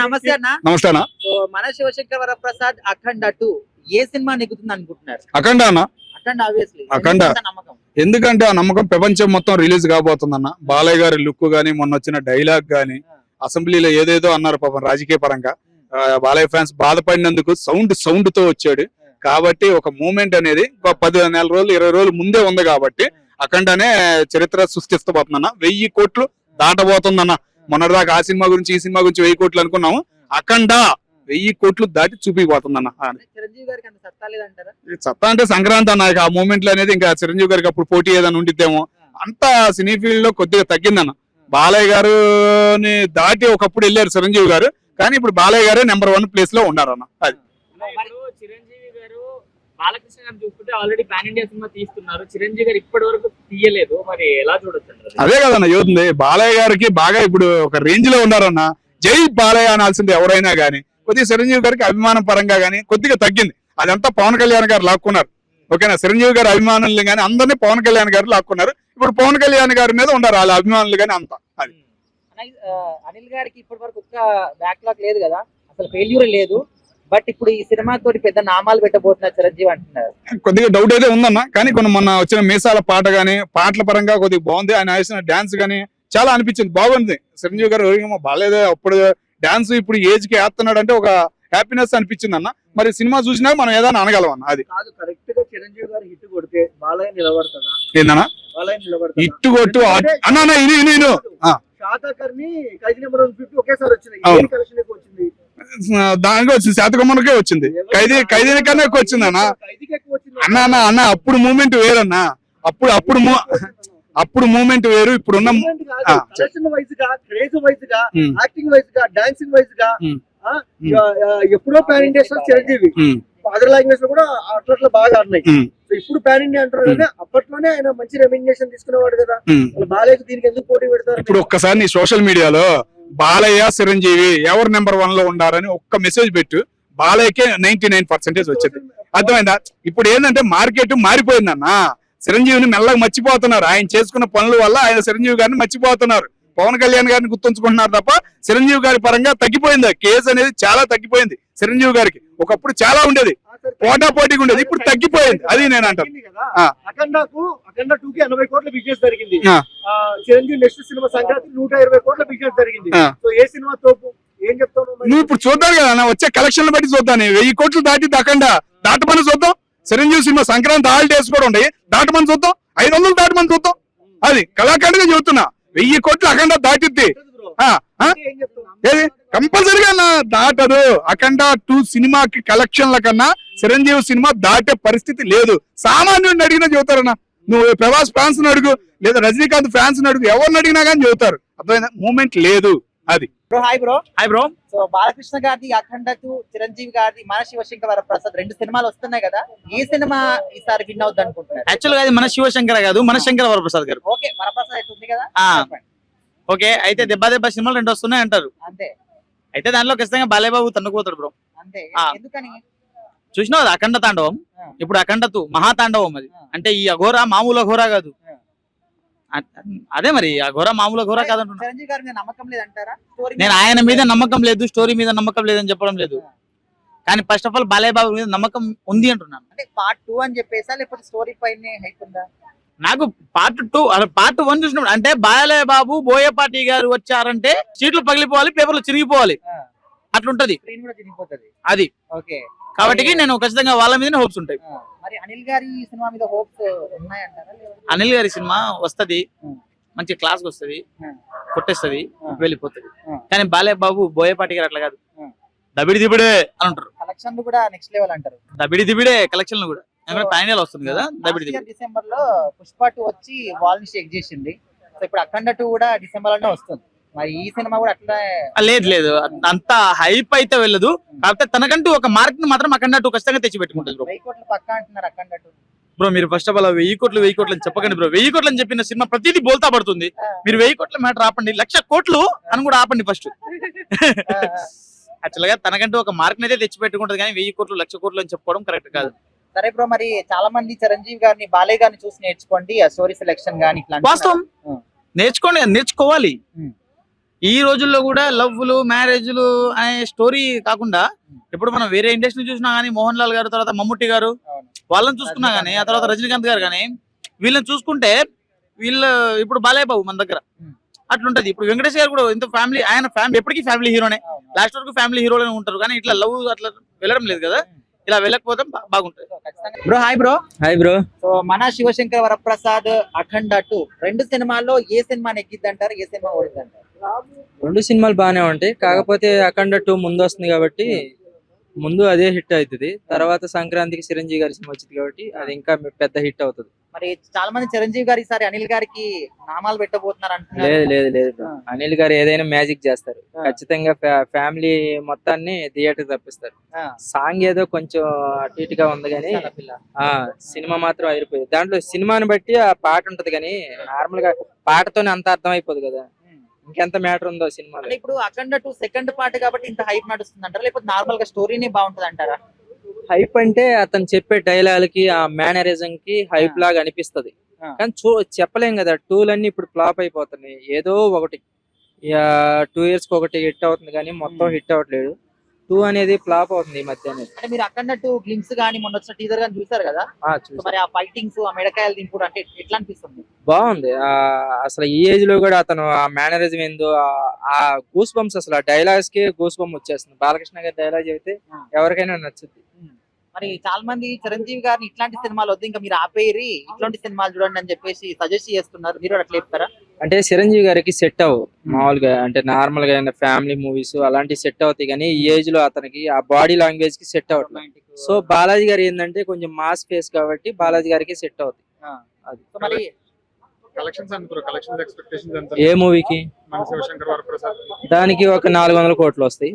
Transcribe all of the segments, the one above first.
నమస్తే. అన్న నమస్తే అన్న సో మన శివశంకర్ వరప్రసాద్ అఖండ టూ ఏ సినిమా నెగ్గుతుంది అనుకుంటున్నారు అఖండ అన్న? అఖండ ఆబ్వియస్లీ అఖండ. నమ్మకం? ఎందుకంటే ఆ నమ్మకం ప్రపంచం మొత్తం రిలీజ్ కాబోతుందన్న. బాలయ్య గారి లుక్ గానీ మొన్న వచ్చిన డైలాగ్ గానీ అసెంబ్లీలో ఏదేదో అన్నారు పాపం రాజకీయ పరంగా. బాలయ్య ఫ్యాన్స్ బాధపడినందుకు సౌండ్ సౌండ్తో వచ్చాడు కాబట్టి ఒక మూమెంట్ అనేది ఒక పది నెల రోజులు ఇరవై రోజులు ముందే ఉంది కాబట్టి అఖండనే చరిత్ర సృష్టిస్తబోతుందన్న. వెయ్యి కోట్లు దాటబోతుందన్న. మొన్నటిదాకా ఆ సినిమా గురించి ఈ సినిమా గురించి వెయ్యి కోట్లు అనుకున్నాము. అఖండ వెయ్యి కోట్లు దాటి గారికి అంత సత్తా అంటే సంక్రాంతి అన్న ఆ మూమెంట్లో అనేది ఇంకా చిరంజీవి గారికి అప్పుడు పోటీ ఏదైనా ఉండిద్దేమో. అంతా సినీ ఫీల్డ్లో కొద్దిగా తగ్గిందన్న. బాలయ్య గారుని దాటి ఒకప్పుడు వెళ్ళారు చిరంజీవి గారు. కానీ ఇప్పుడు బాలయ్య గారే నెంబర్ వన్ ప్లేస్లో ఉన్నారన్న. అది. చిరంజీవి గారు బాలకృష్ణ గారు చూసుకుంటే ఆల్రెడీ పాన్ ఇండియా సినిమా తీస్తున్నారు. చిరంజీవి గారు ఇప్పటి వరకు తీయలేదు. మరి ఎలా చూడొచ్చు అదే? కదన్న యోతుంది బాలయ్య గారికి బాగా ఇప్పుడు ఒక రేంజ్లో ఉన్నారన్న జై బాలయ్య అనాల్సింది ఎవరైనా గానీ కొద్దిగా చిరంజీవి గారికి అభిమానం పరంగా గానీ కొద్దిగా తగ్గింది. అదంతా పవన్ కళ్యాణ్ గారు లాక్కున్నారు. ఓకేనా? చిరంజీవి గారి అభిమానులు గానీ అందరినీ పవన్ కళ్యాణ్ గారు లాక్కున్నారు. ఇప్పుడు పవన్ కళ్యాణ్ గారి మీద ఉన్నారు వాళ్ళ అభిమానులు గానీ అంతా. అది. అనిల్ గారికి ఇప్పటి వరకు ఒక్క బ్యాక్లాగ్ లేదు కదా? అసలు ఫెయిల్యూర్ లేదు. బట్ ఇప్పుడు ఈ సినిమా తోటి పెద్ద నామాలు పెట్టబోతున్నారు చిరంజీవి అంటున్నారు. కొద్దిగా డౌట్ అయితే ఉందన్న కానీ కొన్ని మొన్న వచ్చిన మీసాల పాట గానీ పాటల పరంగా కొద్దిగా బాగుంది. ఆయన వేసిన డాన్స్ గానీ చాలా అనిపించింది. బాగుంది. చిరంజీవి గారు బాగాలేదు అప్పుడు డాన్స్ ఇప్పుడు ఏజ్కి వేస్తున్నాడు అంటే ఒక హ్యాపీనెస్ అనిపించింది అన్న. మరి సినిమా చూసినా మనం ఏదైనా అనగలం అన్న అది. కాదు కరెక్ట్గా చిరంజీవి గారు హిట్ కొడితే బాలయ్య నిలబడతాడా? ఏందన్నా? బాలయ్య నిలబడతాడా? ఇట్టు కొట్టు అన్న ఇది ఇది ఇది ఆ. షాదాకర్ని ఖైదీ నెంబర్ వన్ ఫిఫ్టీ ఒకేసారి వచ్చినాయి. అవును. ఏ కలెక్షన్ ఎక్కువ వచ్చింది? దానికి వచ్చింది. శాతకమ్మకే వచ్చింది. ఖైదీ ఖైదీ కన్నా ఎక్కువ వచ్చింది అన్న. అన్న అన్న అన్న అప్పుడు మూమెంట్ వేరన్నా. అప్పుడు అప్పుడు అప్పుడు మూమెంట్ వేరు. ఇప్పుడు ఉన్న యాక్టింగ్ వైజ్గా డాన్సింగ్ వైజ్గా ఎప్పుడో పాన్ ఇండియా చిరంజీవి. అదర్ లాంగ్వేజ్లో కూడా అట్లా బాగా ఆడినాయి. సో ఇప్పుడు పాన్ ఇండియా అంటారు కదా అప్పట్లోనే ఆయన మంచి రెమ్యునేషన్ తీసుకునేవాడు కదా. వాళ్ళ బాలయ్యకు దీనికి ఎందుకు పోటీ పెడతారు? ఇప్పుడు ఒక్కసారి నీ సోషల్ మీడియాలో బాలయ్య చిరంజీవి ఎవరు నెంబర్ వన్లో ఉండారని ఒక్క మెసేజ్ పెట్టు. బాలయ్యకే నైన్టీ నైన్ పర్సెంటేజ్ వచ్చింది. అర్థమైందా? ఇప్పుడు ఏంటంటే మార్కెట్ మారిపోయిందన్న. చిరంజీవిని మెల్లగా మర్చిపోతున్నారు. ఆయన చేసుకున్న పనుల వల్ల ఆయన చిరంజీవి గారిని మర్చిపోతున్నారు. పవన్ కళ్యాణ్ గారిని గుర్తుంచుకుంటున్నారు తప్ప చిరంజీవి గారి పరంగా తగ్గిపోయింది. కేసు అనేది చాలా తగ్గిపోయింది చిరంజీవి గారికి. ఒకప్పుడు చాలా ఉండేది. పోటా పోటీగా ఉండేది. ఇప్పుడు తగ్గిపోయింది అది నేను అంటాను. జరిగింది కదా? ఆ. అఖండకు అఖండ టూ కి ఎనభై కోట్ల బిజినెస్ జరిగింది. ఆ. ఆ, చిరంజీవి నెక్స్ట్ సినిమా సంక్రాంతి నూట ఇరవై కోట్ల బిజినెస్ జరిగింది. ఆ. సో ఏ సినిమా తోపు? ఏం చెప్తావు మరి? నువ్వు ఇప్పుడు చూద్దాం కదా. వచ్చే కలెక్షన్లు బట్టి చూద్దాం. వెయ్యి కోట్లు దాటి దాకండా దాటమని చూద్దాం. చిరంజీవి సినిమా సంక్రాంతి హాలిడేస్ కూడా ఉన్నాయి. దాటమని చూద్దాం. ఐదు వందలు దాటమని చూద్దాం. అది కళాఖండగా చెబుతున్నా. వెయ్యి కోట్లు అఖండ దాటిద్ది. ఏది? కంపల్సరిగా అన్న దాటదు. అఖండ టూ సినిమాకి కలెక్షన్ల కన్నా చిరంజీవి సినిమా దాటే పరిస్థితి లేదు. సామాన్యుడిని అడిగినా చెబుతారన్న. నువ్వు ప్రభాస్ ఫ్యాన్స్ అడుగు లేదా రజనీకాంత్ ఫ్యాన్స్ అడుగు ఎవరిని అడిగినా కానీ చెబుతారు. అర్థమైందా? మూమెంట్ లేదు అది. Bro hi bro hi bro so Balakrishna గారిది అఖండ టూ చిరంజీవి గారిది మన శివశంకర్ వరప్రసాద్ రెండు సినిమాలు వస్తున్నాయి కదా. ఏ సినిమా ఈసారి విన్ అవుద్ది అనుకుంటున్నారు? యాక్చువల్గా అది మన శివశంకర్ కాదు మన శంకర వరప్రసాద్ గారు. ఓకే వరప్రసాద్ అయితే ఉంది కదా. ఓకే అయితే దెబ్బ దెబ్బ సినిమాలు రెండు వస్తున్నాయి అంటారు. అంతే. అయితే దాంట్లో ఖచ్చితంగా బాలేబాబు తన్నుకుపోతాడు బ్రో. అంతే. ఎందుకని? చూసినావు అఖండ తాండవం. ఇప్పుడు అఖండ తూ మహాతాండవం అది. అంటే ఈ అఘోర మామూలు అఘోర కాదు. అదే మరి అఘోర మామూలు అఘోర కాదంటున్నా. చిరంజీవి గారి మీద నమ్మకం లేదంటారా? స్టోరీ నేను ఆయన మీద నమ్మకం లేదు. స్టోరీ మీద నమ్మకం లేదని చెప్పడం లేదు. కానీ ఫస్ట్ ఆఫ్ ఆల్ బాలేబాబు మీద నమ్మకం ఉంది అంటున్నాను. అంటే పార్ట్ టూ అని చెప్పేసా లేకపోతే స్టోరీ పైన హైప్ ఉందా? నాకు పార్ట్ టూ పార్ట్ వన్ చూసినప్పుడు అంటే బాలయ్య బాబు బోయపాటి గారు వచ్చారంటే సీట్లు పగిలిపోవాలి పేపర్లు చిరిగిపోవాలి. ఆ. అట్లుంటది. అది. ఓకే. కాబట్టి నేను ఖచ్చితంగా వాళ్ళ మీదనే హోప్స్ ఉంటాయి. మరి అనిల్ గారి సినిమా మీద హోప్స్? అనిల్ గారి సినిమా వస్తది. మంచి క్లాస్ వస్తది. కొట్టేస్తది. వెళ్ళిపోతది. కానీ బాలయ్య బాబు బోయపాటి గారు అట్లా కాదు. దబిడి దిబిడే అని అంటారు కలెక్షన్లు కూడా నెక్స్ట్ లెవెల్ అంటారు. దబిడి దిబిడే కలెక్షన్లు కూడా. పైన వస్తుంది కదా దబిడి దిబిడి. డిసెంబర్లో పుష్ప టూ వచ్చి వాల్ని షేక్ చేసింది. సో ఇప్పుడు అఖండ టూ కూడా డిసెంబర్లోనే వస్తుంది. మరి ఈ సినిమా కూడా అట్లా లేదు లేదు. అంత హైప్ అయితే వెళ్ళదు. కాకపోతే తనకంటూ ఒక మార్క్ని మాత్రం అక్కడ టూ ఖచ్చితంగా తెచ్చి పెట్టుకుంటుంది బ్రో వెయ్యి కోట్లు పక్కా అంటున్నారు అఖండ టూ. బ్రో మీరు ఫస్ట్ ఆఫ్ ఆల్ వెయ్యి కోట్లు వెయ్యి కోట్లు అని చెప్పకండి బ్రో వెయ్యి కోట్లు అని చెప్పిన సినిమా ప్రతిదీ బోల్తా పడుతుంది. మీరు వెయ్యి కోట్ల మ్యాటర్ ఆపండి. లక్ష కోట్లు అని కూడా ఆపండి ఫస్ట్ యాక్చువల్గా తనకంటూ ఒక మార్క్ అయితే తెచ్చి పెట్టుకుంటది కానీ వెయ్యి కోట్లు లక్ష కోట్లు అని చెప్పుకోవడం కరెక్ట్ కాదు. సరే బ్రో మరి చాలా మంది చిరంజీవి గారిని బాలయ్య గారిని చూసి నేర్చుకోండి ఆ స్టోరీ సెలెక్షన్ గానీ ఇట్లా. వాస్తవం. నేర్చుకోండి నేర్చుకోవాలి. ఈ రోజుల్లో కూడా లవ్లు మ్యారేజ్లు అనే స్టోరీ కాకుండా ఇప్పుడు మనం వేరే ఇండస్ట్రీ చూసినా గానీ మోహన్ లాల్ గారు తర్వాత మమ్ముట్టి గారు. వాళ్ళని చూసుకున్నా గానీ ఆ తర్వాత రజనీకాంత్ గారు కానీ వీళ్ళని చూసుకుంటే వీళ్ళు ఇప్పుడు బాలయ్య బాబు మన దగ్గర. అట్లుంటది. ఇప్పుడు వెంకటేష్ గారు కూడా ఇంత ఫ్యామిలీ ఆయన ఫ్యామిలీ ఎప్పటికీ ఫ్యామిలీ హీరోనే. లాస్ట్ వరకు ఫ్యామిలీ హీరోలనే ఉంటారు. కానీ ఇట్లా లవ్ అట్లా వెళ్ళడం లేదు కదా. ఇలా వెళ్ళకపోతే బాగుంటది. Bro hi bro hi bro so మన శివశంకర్ వరప్రసాద్ అఖండ టూ రెండు సినిమాల్లో ఏ సినిమా నెగ్గిద్ది అంటారు ఏ సినిమా ఓడిద్ది అంటారు రెండు సినిమాలు బాగానే ఉంటాయి. కాకపోతే అఖండ టూ ముందు వస్తుంది కాబట్టి ముందు అదే హిట్ అవుతుంది తర్వాత సంక్రాంతికి చిరంజీవి గారి సినిమా వచ్చింది కాబట్టి అది ఇంకా పెద్ద హిట్ అవుతుంది మరి చాలా మంది చిరంజీవి గారు ఈసారి అనిల్ గారికి నామాలు పెట్టబోతున్నారు అంటున్నారు లేదు లేదు లేదు. అనిల్ గారు ఏదైనా మ్యాజిక్ చేస్తారు. ఖచ్చితంగా ఫ్యామిలీ మొత్తాన్ని థియేటర్ తప్పిస్తారు. సాంగ్ ఏదో కొంచెం అటు ఇటుగా ఉంది కానీ సినిమా మాత్రం అయిపోయింది దాంట్లో సినిమాని బట్టి ఆ పాట ఉంటది కానీ నార్మల్గా పాటతోనే అంత అర్థం అయిపోదు కదా. ఇంకెంత మ్యాటర్ ఉందో సినిమాలో? అంటే ఇప్పుడు అఖండ టూ సెకండ్ పార్ట్ కాబట్టి ఇంత హైప్ నడుస్తుంది అంటారా లేకపోతే నార్మల్గా స్టోరీనే బాగుంటది అంటారా హైప్ అంటే అతను చెప్పే డైలాగ్కి ఆ మేనరిజం కి హైప్ లాగా అనిపిస్తది. కానీ చూ చెప్పలేం కదా టూల్ అన్ని ఇప్పుడు ఫ్లాప్ అయిపోతున్నాయి. ఏదో ఒకటి. టూ ఇయర్స్కి ఒకటి హిట్ అవుతుంది కానీ మొత్తం. హిట్ అవ్వట్లేదు. టూ అనేది ఫ్లాప్ అవుతుంది ఈ మధ్య అంటే మీరు అఖండ టూ గ్లిమ్స్ గానీ మొన్న వచ్చిన టీజర్ గానీ చూసారు కదా. మరి ఆ ఫైటింగ్స్ ఆ మెడకాయలు దింపుడు అంటే ఎట్లా అనిపిస్తుంది? బాగుంది. ఆ అసలు ఈ ఏజ్లో కూడా అతను ఆ మేనరిజం ఏందో ఆ- గూస్ బంప్స్ అసలు ఆ డైలాగ్స్కి గూస్ బంప్ వచ్చేస్తుంది. బాలకృష్ణ గారి డైలాగ్ చెబితే. ఎవరికైనా నచ్చుద్ది. మరి చాలా మంది చిరంజీవి గారిని ఇట్లాంటి సినిమాలు వద్దు ఇంకా మీరు ఆపేరి ఇట్లాంటి సినిమాలు చూడండి అని చెప్పేసి సజెస్ట్ చేస్తున్నారు. మీరు అట్లా చెప్తారా? అంటే చిరంజీవి గారికి సెట్ అవ్వు. మామూలుగా అంటే నార్మల్గా ఫ్యామిలీ మూవీస్ అలాంటివి సెట్ అవుతాయి కానీ ఈ ఏజ్లో అతనికి ఆ బాడీ లాంగ్వేజ్కి సెట్ అవ్వట్లేదు సో బాలాజీ గారు ఏంటంటే కొంచెం మాస్ ఫేస్ కాబట్టి బాలాజీ గారికి సెట్ అవుతుంది అది. మరి ఏ మూవీకి దానికి ఒక నాలుగు వందల కోట్లు వస్తాయి?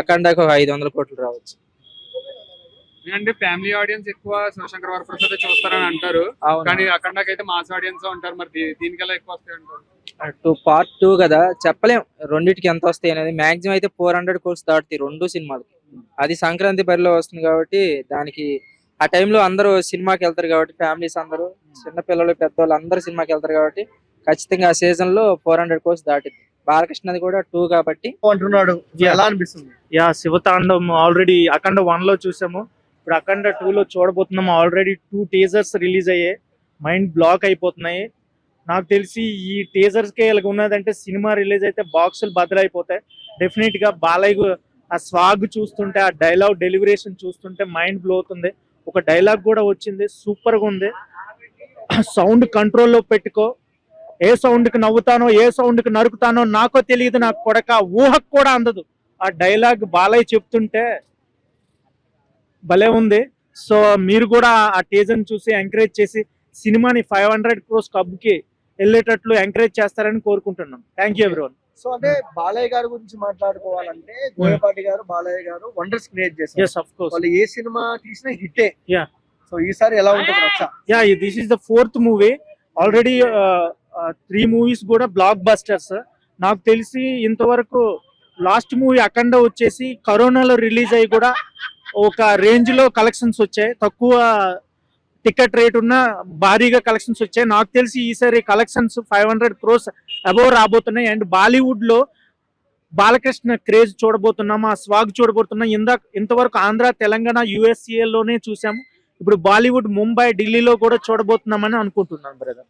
అఖండకు ఒక ఐదు వందల కోట్లు రావచ్చు. అంటే ఫ్యామిలీ ఆడియన్స్ ఎక్కువ శివశంకర్ వరప్రసాద్ చూస్తారని అంటారు. కానీ అఖండకైతే మాస్ ఆడియన్స్ ఉంటారు. మరి దీనికల్లా ఎక్కువ వస్తాయి అంటారు? టూ పార్ట్ టూ కదా చెప్పలేం. రెండింటికి ఎంత వస్తాయి అనేది. మాక్సిమం అయితే ఫోర్ హండ్రెడ్ కోర్స్ దాటుతాయి రెండు సినిమాలకి. అది సంక్రాంతి బరిలో వస్తుంది కాబట్టి దానికి ఆ టైంలో అందరూ సినిమాకి వెళ్తారు కాబట్టి ఫ్యామిలీస్ అందరూ చిన్న పిల్లలు పెద్దవాళ్ళు అందరూ సినిమాకి వెళ్తారు కాబట్టి ఖచ్చితంగా ఆ సీజన్లో ఫోర్ హండ్రెడ్ కోర్స్ దాటింది బాలకృష్ణది కూడా టూ కాబట్టి అంటున్నాడు. ఎలా అనిపిస్తుంది? యా శివతాండం ఆల్రెడీ అఖండ వన్లో చూసాము. ఇప్పుడు అఖండ టూ లో చూడబోతున్నాము ఆల్రెడీ టూ టీజర్స్ రిలీజ్ అయ్యాయి. మైండ్ బ్లాక్ అయిపోతున్నాయి. నాకు తెలిసి ఈ టీజర్స్ ఇలా ఉన్నదంటే సినిమా రిలీజ్ అయితే బాక్సులు బదులైపోతాయి. డెఫినెట్గా బాలయ్య ఆ స్వాగ్ చూస్తుంటే ఆ డైలాగ్ డెలివరేషన్ చూస్తుంటే మైండ్ బ్లో అవుతుంది. ఒక డైలాగ్ కూడా వచ్చింది. సూపర్గా ఉంది. సౌండ్ కంట్రోల్లో పెట్టుకో. ఏ సౌండ్కి నవ్వుతానో ఏ సౌండ్కి నరుకుతానో నాకో తెలియదు. నాకు కొడక ఊహకు కూడా అందదు. ఆ డైలాగ్ బాలయ్య చెప్తుంటే భలే ఉంది. సో మీరు కూడా ఆ టీజర్ చూసి ఎంకరేజ్ చేసి సినిమాని ఫైవ్ హండ్రెడ్ క్రోస్కి వెళ్ళేటట్లు ఎంకరేజ్ చేస్తారని కోరుకుంటున్నాం. థ్యాంక్ యూ ఎవ్రీవన్ సో అంటే బాలయ్య గారి గురించి మాట్లాడుకోవాలంటే గోయపాటి గారు బాలయ్య గారు వండర్స్ క్రియేట్ చేశారు. వాళ్ళు ఏ సినిమా తీసినా హిట్టే. సో ఈసారి ఎలా ఉంటుంది రచ్చ? Yeah this is the fourth movie already three movies కూడా బ్లాక్ బస్టర్స్ నాకు తెలిసి ఇంతవరకు లాస్ట్ మూవీ అఖండ వచ్చేసి కరోనాలో రిలీజ్ అయ్యి కూడా ఒక రేంజ్లో కలెక్షన్స్ వచ్చాయి. తక్కువ టికెట్ రేట్ ఉన్న భారీగా కలెక్షన్స్ వచ్చాయి. నాకు తెలిసి ఈసారి collections five hundred crores above రాబోతున్నాయి. అండ్ బాలీవుడ్లో బాలకృష్ణ క్రేజ్ చూడబోతున్నాం ఆ స్వాగ్ చూడబోతున్నాం. ఇందాక ఇంతవరకు ఆంధ్ర తెలంగాణ యుఎస్ఏలోనే చూసాము. ఇప్పుడు బాలీవుడ్ ముంబై ఢిల్లీలో కూడా చూడబోతున్నామని అనుకుంటున్నాను బ్రదర్